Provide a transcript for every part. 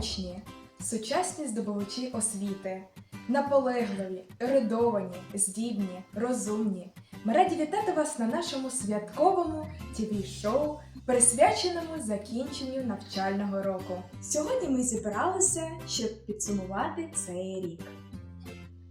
учні, сучасні здобувачі освіти, наполегливі, ерудовані, здібні, розумні. Ми раді вітати вас на нашому святковому тіві-шоу, присвяченому закінченню навчального року. Сьогодні ми зібралися, щоб підсумувати цей рік,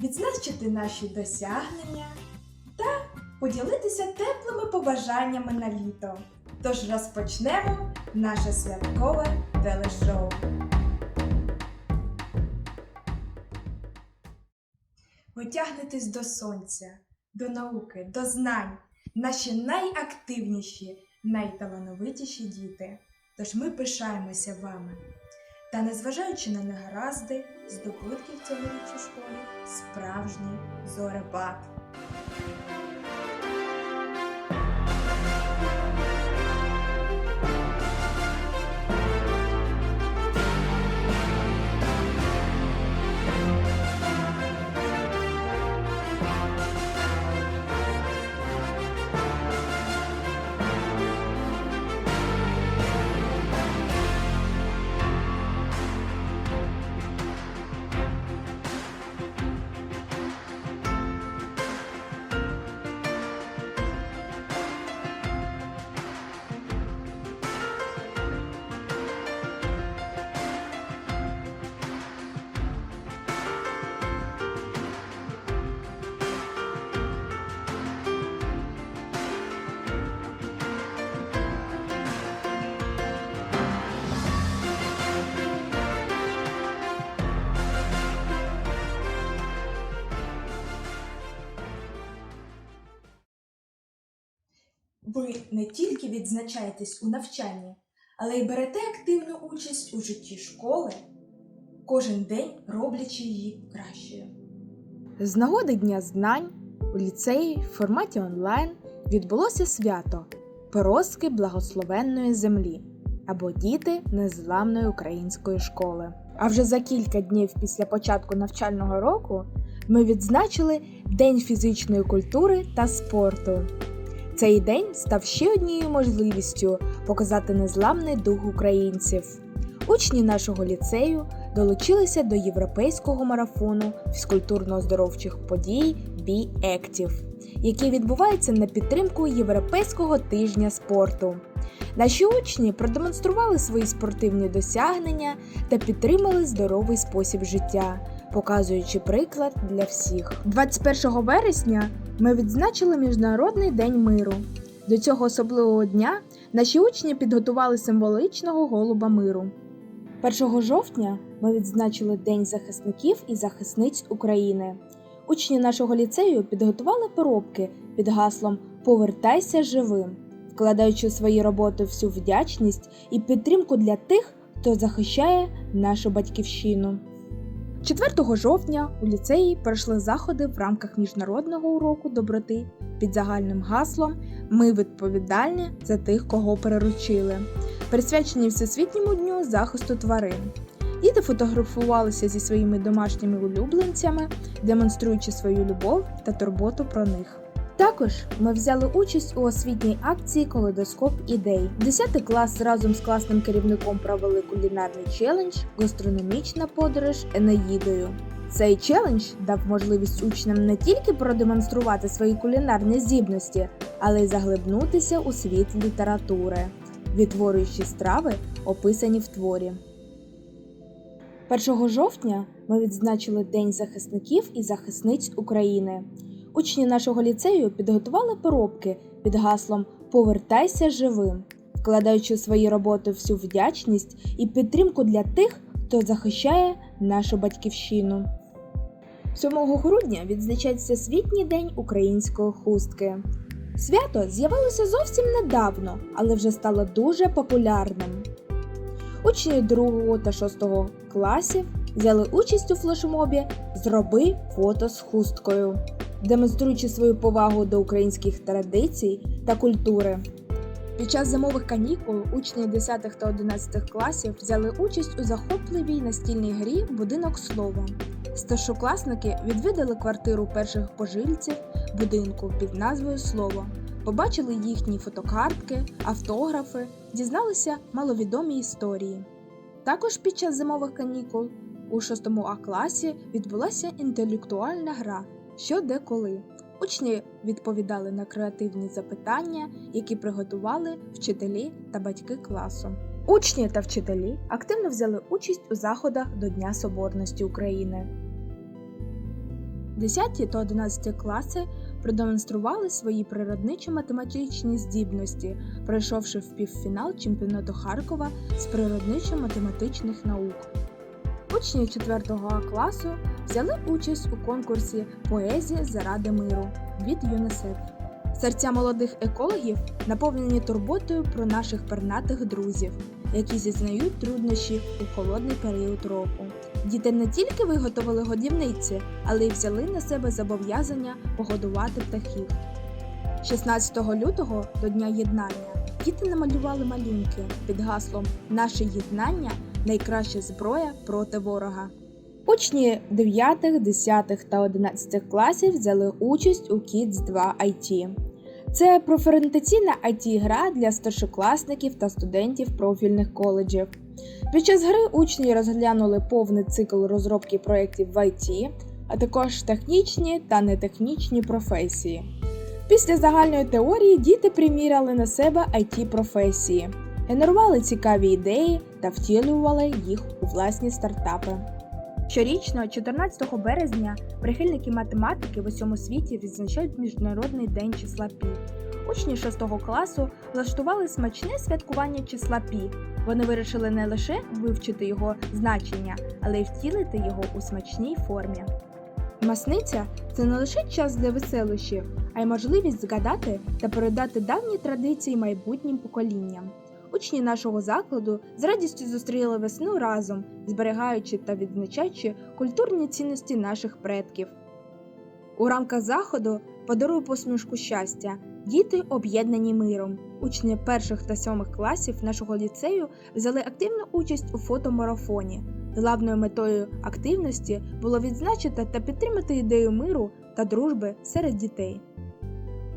відзначити наші досягнення та поділитися теплими побажаннями на літо. Тож розпочнемо наше святкове телешоу. Тягнетесь до сонця, до науки, до знань, наші найактивніші, найталановитіші діти. Тож ми пишаємося вами. Та незважаючи на негаразди, здобутків цьогоріч у школі справжній зорепад. Ви не тільки відзначаєтесь у навчанні, але й берете активну участь у житті школи, кожен день роблячи її кращою. З нагоди Дня знань у ліцеї в форматі онлайн відбулося свято Порозки благословенної землі або Діти незламної української школи. А вже за кілька днів після початку навчального року ми відзначили День фізичної культури та спорту. Цей день став ще однією можливістю показати незламний дух українців. Учні нашого ліцею долучилися до європейського марафону фізкультурно-оздоровчих подій Be Active, який відбувається на підтримку Європейського тижня спорту. Наші учні продемонстрували свої спортивні досягнення та підтримали здоровий спосіб життя, показуючи приклад для всіх. 21 вересня ми відзначили Міжнародний день миру. До цього особливого дня наші учні підготували символичного голуба миру. 1 жовтня ми відзначили День захисників і захисниць України. Учні нашого ліцею підготували поробки під гаслом Повертайся живим, вкладаючи в свої роботи всю вдячність і підтримку для тих, хто захищає нашу батьківщину. 4 жовтня у ліцеї пройшли заходи в рамках міжнародного уроку доброти під загальним гаслом Ми відповідальні за тих, кого переручили, присвячені Всесвітньому дню захисту тварин. Діти фотографувалися зі своїми домашніми улюбленцями, демонструючи свою любов та турботу про них. Також ми взяли участь у освітній акції Коледоскоп ідей. 10 клас разом з класним керівником провели кулінарний челендж Гастрономічна подорож Енеїдою. Цей челендж дав можливість учням не тільки продемонструвати свої кулінарні здібності, але й заглибнутися у світ літератури, відтворюючи страви, описані в творі. 1 жовтня ми відзначили День захисників і захисниць України. Учні нашого ліцею підготували поробки під гаслом Повертайся живим, вкладаючи в свої роботи всю вдячність і підтримку для тих, хто захищає нашу батьківщину. 7 грудня відзначається Світній день української хустки. Свято з'явилося зовсім недавно, але вже стало дуже популярним. Учні 2 та 6 класів взяли участь у флешмобі Зроби фото з хусткою, демонструючи свою повагу до українських традицій та культури. Під час зимових канікул учні 10 та 11 класів взяли участь у захопливій настільній грі Будинок слова. Старшокласники відвідали квартиру перших пожильців будинку під назвою Слово, побачили їхні фотокартки, автографи, дізналися маловідомі історії. Також під час зимових канікул у 6 А класі відбулася інтелектуальна гра що де коли. Учні відповідали на креативні запитання, які приготували вчителі та батьки класу. Учні та вчителі активно взяли участь у заходах до Дня Соборності України. 10 та 11 класи продемонстрували свої природничо-математичні здібності, пройшовши в півфінал чемпіонату Харкова з природничо-математичних наук. Учні 4 А класу взяли участь у конкурсі Поезія заради миру від ЮНЕСЕФ. Серця молодих екологів наповнені турботою про наших пернатих друзів, які зізнають труднощі у холодний період року. Діти не тільки виготовили годівниці, але й взяли на себе зобов'язання погодувати птахів. 16 лютого до Дня єднання діти намалювали малюнки під гаслом Наше єднання найкраща зброя проти ворога. Учні 9, 10 та 11 класів взяли участь у Kids 2 IT. Це профорієнтаційна it гра для старшокласників та студентів профільних коледжів. Під час гри учні розглянули повний цикл розробки проєктів в IT, а також технічні та нетехнічні професії. Після загальної теорії діти приміряли на себе it професії, генерували цікаві ідеї та втілювали їх у власні стартапи. Щорічно, 14 березня, прихильники математики в усьому світі відзначають Міжнародний день числа Пі. Учні 6 класу влаштували смачне святкування числа Пі. Вони вирішили не лише вивчити його значення, але й втілити його у смачній формі. Масниця це не лише час для веселощів, а й можливість згадати та передати давні традиції майбутнім поколінням. Учні нашого закладу з радістю зустріли весну разом, зберігаючи та відзначаючи культурні цінності наших предків. У рамках заходу подаруй посмішку щастя. Діти об'єднані миром. Учні перших та сьомих класів нашого ліцею взяли активну участь у фотомарафоні. Главною метою активності було відзначити та підтримати ідею миру та дружби серед дітей.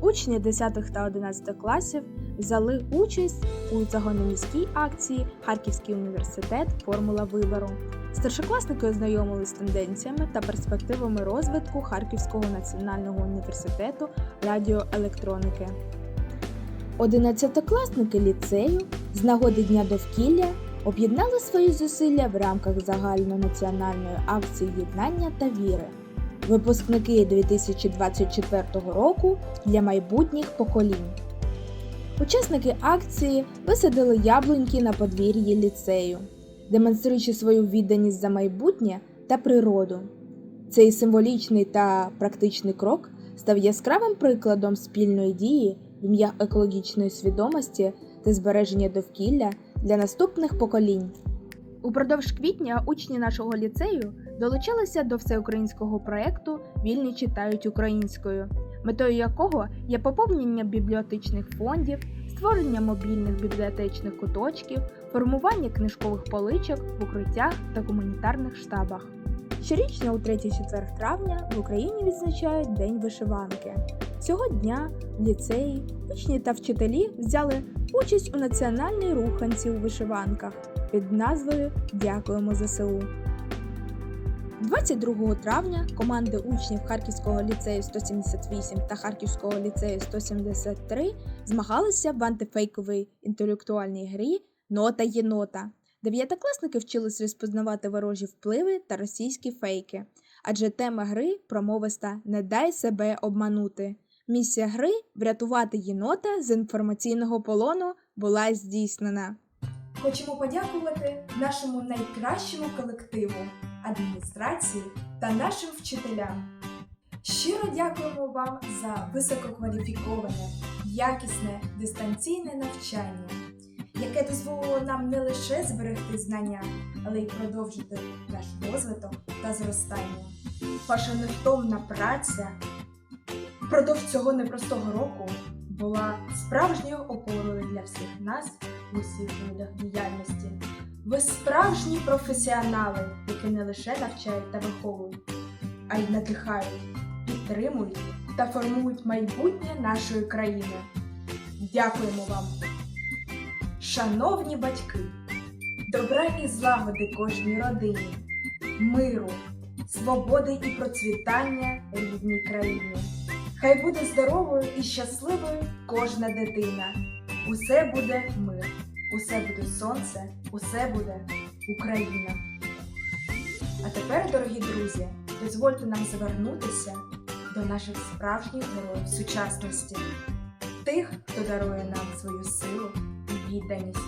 Учні 10 та 11 класів взяли участь у загальноміській акції Харківський університет Формула вибору. Старшокласники ознайомились з тенденціями та перспективами розвитку Харківського національного університету радіоелектроніки. Одинадцятикласники ліцею з нагоди Дня довкілля об'єднали свої зусилля в рамках загальнонаціональної акції єднання та віри. Випускники 2024 року для майбутніх поколінь. Учасники акції висадили яблуньки на подвір'ї ліцею, демонструючи свою відданість за майбутнє та природу. Цей символічний та практичний крок став яскравим прикладом спільної дії в ім'я екологічної свідомості та збереження довкілля для наступних поколінь. Упродовж квітня учні нашого ліцею долучилися до всеукраїнського проєкту Вільні читають українською, метою якого є поповнення бібліотечних фондів, створення мобільних бібліотечних куточків, формування книжкових поличок в укриттях та гуманітарних штабах. Щорічно у 3-4 травня в Україні відзначають День вишиванки. Цього дня в ліцеї учні та вчителі взяли участь у національній руханці у вишиванках під назвою Дякуємо ЗСУ. 22 травня команди учнів Харківського ліцею 178 та Харківського ліцею 173 змагалися в антифейковій інтелектуальній грі Нота єнота. Дев'ятикласники вчились розпознавати ворожі впливи та російські фейки, адже тема гри промовиста Не дай себе обманути. Місія гри врятувати єнота з інформаційного полону була здійснена. Хочемо подякувати нашому найкращому колективу, адміністрації та нашим вчителям. Щиро дякуємо вам за висококваліфіковане, якісне дистанційне навчання, яке дозволило нам не лише зберегти знання, але й продовжити наш розвиток та зростання. Ваша невтомна праця впродовж цього непростого року була справжньою опорою для всіх нас в усіх видах діяльності. Ви справжні професіонали, які не лише навчають та виховують, а й надихають, підтримують та формують майбутнє нашої країни. Дякуємо вам! Шановні батьки! добра і злагоди кожній родині, миру, свободи і процвітання рідній країні. Хай буде здоровою і щасливою кожна дитина. Усе буде мир, усе буде сонце, усе буде Україна. А тепер, дорогі друзі, дозвольте нам звернутися до наших справжніх героїв сучасності, тих, хто дарує нам свою силу і відданість.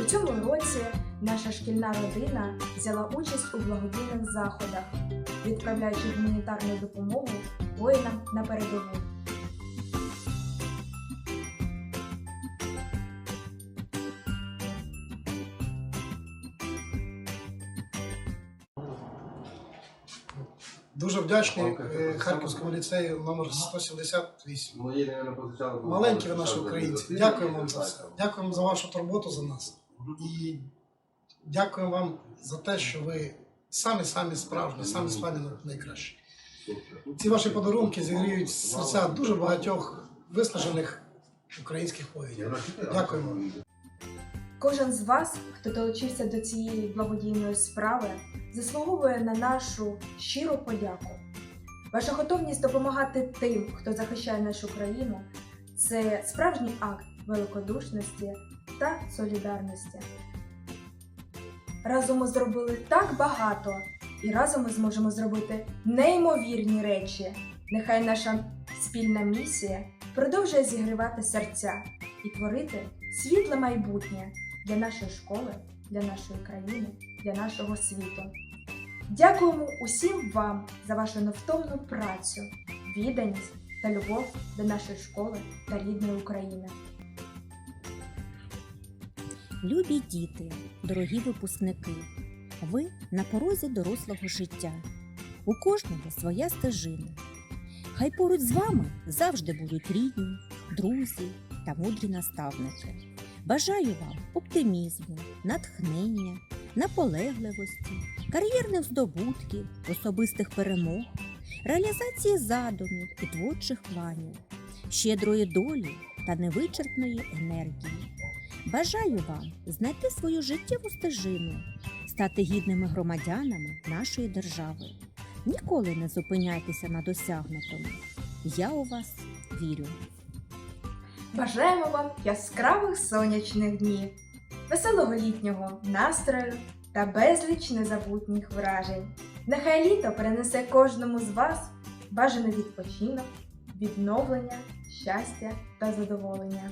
У цьому році наша шкільна родина взяла участь у благодійних заходах, відправляючи гуманітарну допомогу воїнам на передову. Дуже вдячний е, Харківському ліцею номер 178. Мої, наверное, позичали. Маленькі ви наші українці. Дякуємо вам за все. Дякуємо за вашу турботу за нас. І дякуємо вам за те, що ви самі самі справжні, самі самі найкращі. Ці ваші подарунки зігріють серця дуже багатьох виснажених українських воїнів. Дякуємо. Кожен з вас, хто долучився до цієї благодійної справи, заслуговує на нашу щиру подяку. Ваша готовність допомагати тим, хто захищає нашу країну, це справжній акт великодушності та солідарності. Разом ми зробили так багато, і разом ми зможемо зробити неймовірні речі. Нехай наша спільна місія продовжує зігрівати серця і творити світле майбутнє для нашої школи, для нашої країни, для нашого світу. Дякуємо усім вам за вашу невтомну працю, відданість та любов до нашої школи та рідної України. Любі діти, дорогі випускники, ви на порозі дорослого життя. У кожного своя стежина. Хай поруч з вами завжди будуть рідні, друзі та мудрі наставники. Бажаю вам оптимізму, натхнення, наполегливості, кар'єрних здобутків, особистих перемог, реалізації задумів і творчих планів, щедрої долі та невичерпної енергії. Бажаю вам знайти свою життєву стежину, стати гідними громадянами нашої держави. Ніколи не зупиняйтеся на досягнутому. Я у вас вірю. Бажаємо вам яскравих сонячних днів, веселого літнього настрою та безліч незабутніх вражень. Нехай літо принесе кожному з вас бажаний відпочинок, відновлення, щастя та задоволення.